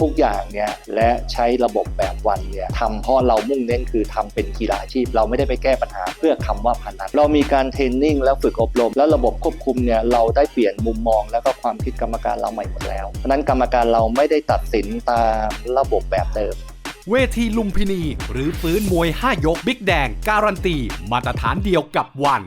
ทุกอย่างเนี่ยและใช้ระบบแบบวันเนี่ยทำเพราะเรามุ่งเน้นคือทำเป็นกีฬาอาชีพ เราไม่ได้ไปแก้ปัญหาเพื่อคำว่าพนันเรามีการเทรนนิ่งแล้วฝึกอบรม แล้วระบบควบคุมเนี่ยเราได้เปลี่ยนมุมมอง แล้วก็ความคิดกรรมการเราใหม่หมดแล้วเพราะนั้นกรรมการเราไม่ได้ตัดสินตามระบบแบบเดิมเวทีลุมพินี หรือฟื้นมวย 5 ยกบิ๊กแดง การันตี มาตรฐานเดียวกับวัน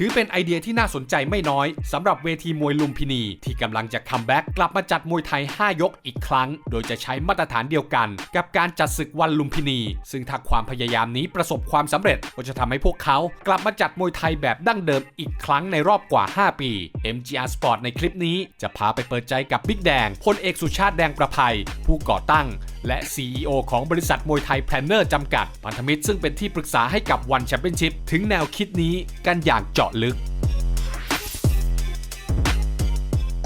ถือเป็นไอเดียที่น่าสนใจไม่น้อยสำหรับเวทีมวยลุมพินี ที่กำลังจะคัมแบ็กกลับมาจัดมวยไทย 5 ยกอีกครั้ง โดยจะใช้มาตรฐานเดียวกัน กับการจัดศึกวันลุมพินี ซึ่งถ้าความพยายามนี้ประสบความสำเร็จก็จะทำให้พวกเขากลับมาจัดมวยไทยแบบดั้งเดิมอีกครั้งในรอบกว่า 5 ปี MGR Sport ในคลิปนี้จะพาไปเปิดใจกับบิ๊กแดงพลเอกสุชาติแดงประภัย ผู้ก่อตั้งและ CEO ของบริษัทมวยไทยแพลนเนอร์จำกัด พันธมิตรซึ่งเป็นที่ปรึกษาให้กับวันแชมเปี้ยนชิพถึงแนวคิดนี้กันอย่างเจาะลึก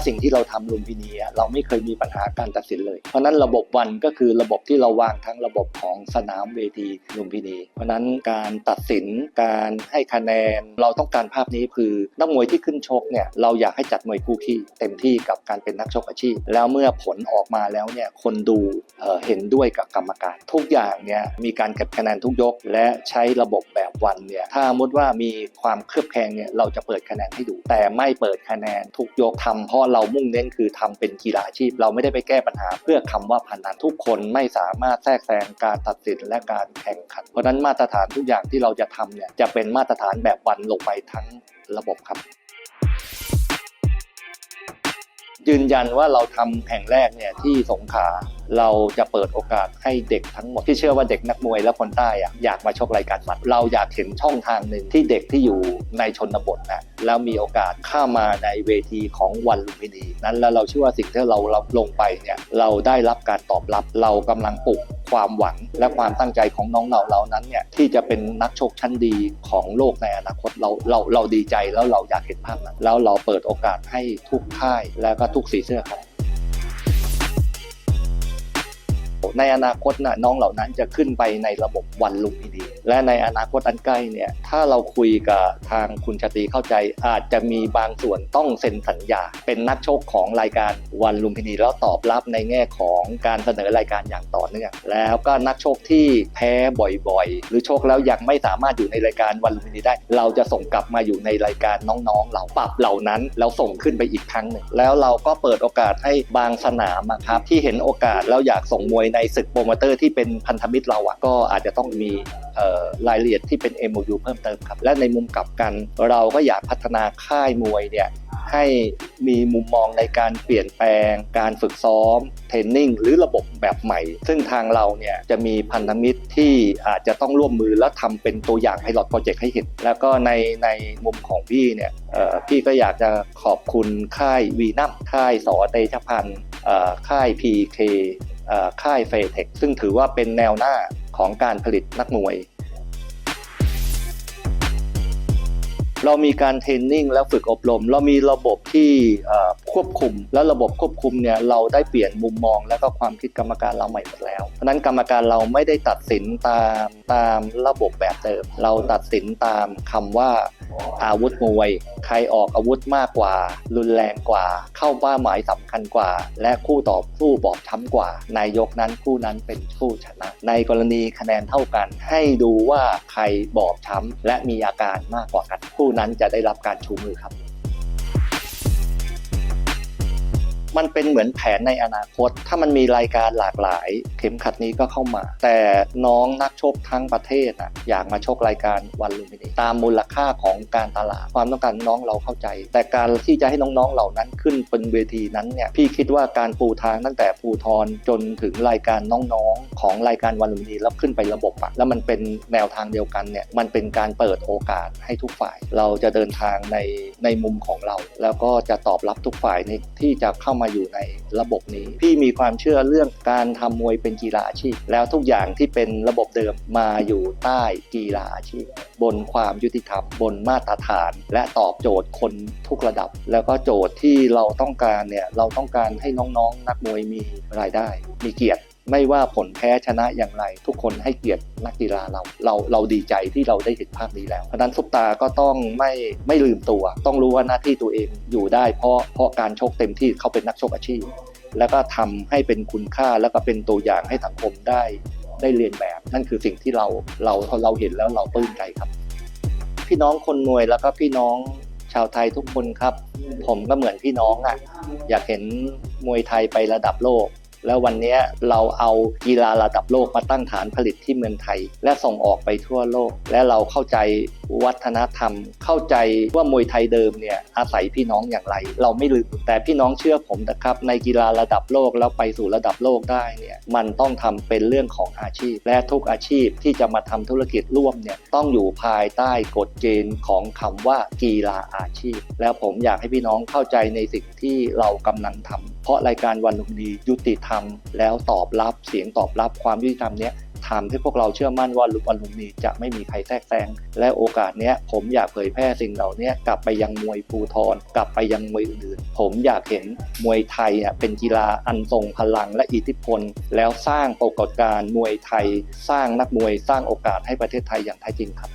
สิ่งที่เราทำลุมพินีเราไม่เคยมีปัญหาการตัดสินเลย เพราะนั้นระบบวันก็คือระบบที่เราวางทั้งระบบของสนามเวทีลุมพินี เพราะนั้นการตัดสินการให้คะแนนเราต้องการภาพนี้คือนักมวยที่ขึ้นชกเนี่ยเราอยากให้จัดมวยคู่ขี้เต็มที่กับการเป็นนักชกอาชีพ แล้วเมื่อผลออกมาแล้วเนี่ยคนดูเเห็นด้วยกับกรรมการทุกอย่างเนี่ยมีการเก็บคะแนนทุกยก และใช้ระบบแบบวันเนี่ยถ้ามมติว่ามีความเคลือบแคลงเนี่ยเราจะเปิดคะแนนให้ดู แต่ไม่เปิดคะแนนทุกยกทำเพราะเรามุ่งเน้นคือทำเป็นกีฬาอาชีพ เราไม่ได้ไปแก้ปัญหา เพื่อคำว่าพนันทุกคนไม่สามารถแทรกแซงการตัดสินและการแข่งขัน เพราะนั้นมาตรฐานทุกอย่างที่เราจะทำเนี่ยจะเป็นมาตรฐานแบบวันลงไปทั้งระบบครับยืนยันว่าเราทำแห่งแรกเนี่ยที่สงขลา เราจะเปิดโอกาสให้เด็กทั้งหมดที่เชื่อว่าเด็กนักมวยและคนใต้อะอยากมาชกรายการบัตรเราอยากเห็นช่องทางหนึ่งที่เด็กที่อยู่ในชนบทนะแล้วมีโอกาสเข้ามาในเวทีของวันลุมพินีนั้นแล้วเราเชื่อว่าสิ่งที่เราเราลงไปเนี่ยเราได้รับการตอบรับเรากำลังปลุกความหวังและความตั้งใจของน้องเราเหล่านั้นเนี่ยที่จะเป็นนักชกชั้นดีของโลกในอนาคตเราเราเราดีใจแล้วเราอยากเห็นภาพนั้นแล้วเราเปิดโอกาสให้ทุกค่ายและก็ทุกสีเสื้อครับ ในอนาคตนะน้องเหล่านั้นจะขึ้นไปในระบบวันลุมพินี และในอนาคตอันใกล้เนี่ยถ้าเราคุยกับทางคุณชาตรีเข้าใจ อาจจะมีบางส่วนต้องเซ็นสัญญา เป็นนักชกของรายการวันลุมพินีแล้วตอบรับในแง่ของการเสนอรายการอย่างต่อเนื่องแล้วก็นักชกที่แพ้บ่อยๆ หรือชกแล้วยังไม่สามารถอยู่ในรายการวันลุมพินีได้ เราจะส่งกลับมาอยู่ในรายการน้องๆ เราปรับเหล่านั้นแล้วส่งขึ้นไปอีกครั้งหนึ่งแล้วเราก็เปิดโอกาสให้บางสนามครับที่เห็นโอกาสแล้วอยากส่งมวยในศึกโปรโมเตอร์ที่เป็นพันธมิตรเราอะก็อาจจะต้องมีเอ่อรายละเอียดที่เป็น MOU เพิ่มเติมครับ และในมุมกลับกัน เราก็อยากพัฒนาค่ายมวยเนี่ยให้มีมุมมองในการเปลี่ยนแปลง การฝึกซ้อม เทรนนิ่ง หรือระบบแบบใหม่ ซึ่งทางเราเนี่ยจะมีพันธมิตรที่อาจจะต้องร่วมมือและทำเป็นตัวอย่างให้หลอดโปรเจกต์ให้เห็น แล้วก็ในในมุมของพี่เนี่ยพี่ก็อยากจะขอบคุณค่ายวีนัมค่ายสอเตชพันธ์ค่าย PK เอ่อค่ายเฟเทคซึ่งถือว่าเป็นแนวหน้าของการผลิตนักมวย เรามีการเทรนนิ่งแล้วฝึกอบรม เรามีระบบที่ควบคุม และระบบควบคุมเนี่ยเราได้เปลี่ยนมุมมอง และก็ความคิดกรรมการเราใหม่หมดแล้วเพราะฉะนั้นกรรมการเราไม่ได้ตัดสินตามตามระบบแบบเดิม เราตัดสินตามคำว่า อาวุธมวย ใครออกอาวุธมากกว่า รุนแรงกว่า เข้าเป้าหมายสำคัญกว่า และคู่ต่อสู้บอบช้ำกว่า นายกนั้นคู่นั้นเป็นผู้ชนะ ในกรณีคะแนนเท่ากัน ให้ดูว่าใครบอบช้ำและมีอาการมากกว่ากัน คู่นั้นจะได้รับการชูมือครับ มันเป็นเหมือนแผนในอนาคต ถ้ามันมีรายการหลากหลาย เข็มขัดนี้ก็เข้ามา แต่น้องนักชกทั้งประเทศนะอยากมาชกรายการวันลุมพินีตามมูลค่าของการตลาดความต้องการน้องเราเข้าใจ แต่การที่จะให้น้องๆเหล่านั้นขึ้นเป็นเวทีนั้นเนี่ยพี่คิดว่าการปูทางตั้งแต่ภูทรจนถึงรายการน้องๆ ของรายการวันลุมพินีแล้วขึ้นไประบบอะแล้วมันเป็นแนวทางเดียวกันเนี่ยมันเป็นการเปิดโอกาสให้ทุกฝ่าย เราจะเดินทางในในมุมของเรา แล้วก็จะตอบรับทุกฝ่ายในที่จะเข้ามาาอยู่ในระบบนี้ พี่มีความเชื่อเรื่องการทำมวยเป็นกีฬาอาชีพ แล้วทุกอย่างที่เป็นระบบเดิมมาอยู่ใต้กีฬาอาชีพ บนความยุติธรรม บนมาตรฐาน และตอบโจทย์คนทุกระดับ แล้วก็โจทย์ที่เราต้องการเนี่ยเราต้องการให้น้องๆนักมวยมีรายได้ มีเกียรติ ไม่ว่าผลแพ้ชนะอย่างไร ทุกคนให้เกียรตินักกีฬาเรา เราเราดีใจที่เราได้เห็นภาพนี้แล้ว เพราะนั้นซุปตาก็ต้องไม่ไม่ลืมตัว ต้องรู้ว่าหน้าที่ตัวเองอยู่ได้ เพราะเพราะการชกเต็มที่เขาเป็นนักชกอาชีพ แล้วก็ทำให้เป็นคุณค่าแล้วก็เป็นตัวอย่างให้สังคมได้ได้เรียนแบบ นั่นคือสิ่งที่เราเราเราเห็นแล้วเราปลื้มใจครับ พี่น้องคนมวยแล้วก็พี่น้องชาวไทยทุกคนครับ ผมก็เหมือนพี่น้องอะ่ะอยากเห็นมวยไทยไประดับโลก แล้ววันนี้เราเอากีฬาระดับโลกมาตั้งฐานผลิตที่เมืองไทย และส่งออกไปทั่วโลก และเราเข้าใจวัฒนธรรม เข้าใจว่ามวยไทยเดิมเนี่ยอาศัยพี่น้องอย่างไร เราไม่ลืมแต่พี่น้องเชื่อผมนะครับในกีฬาระดับโลกแล้วไปสู่ระดับโลกได้เนี่ยมันต้องทำเป็นเรื่องของอาชีพ และทุกอาชีพที่จะมาทำธุรกิจร่วมเนี่ยต้องอยู่ภายใต้กฎเกณฑ์ของคำว่ากีฬาอาชีพ แล้วผมอยากให้พี่น้องเข้าใจในสิ่งที่เรากำลังทำเพราะรายการวันลุมดียุติธรรม แล้วตอบรับเสียงตอบรับความยุติธรรมเนี้ย ทำให้พวกเราเชื่อมั่นว่าลุกอลุมนีจะไม่มีใครแทรกแซงและโอกาสเนี้ยผมอยากเผยแพร่สิ่งเหล่านี้กลับไปยังมวยภูทรกลับไปยังมวยอื่นๆผมอยากเห็นมวยไทยอะเป็นกีฬาอันทรงพลังและอิทธิพล แล้วสร้างปรากฏการณ์มวยไทย สร้างนักมวยสร้างโอกาสให้ประเทศไทยอย่างแท้จริงครับ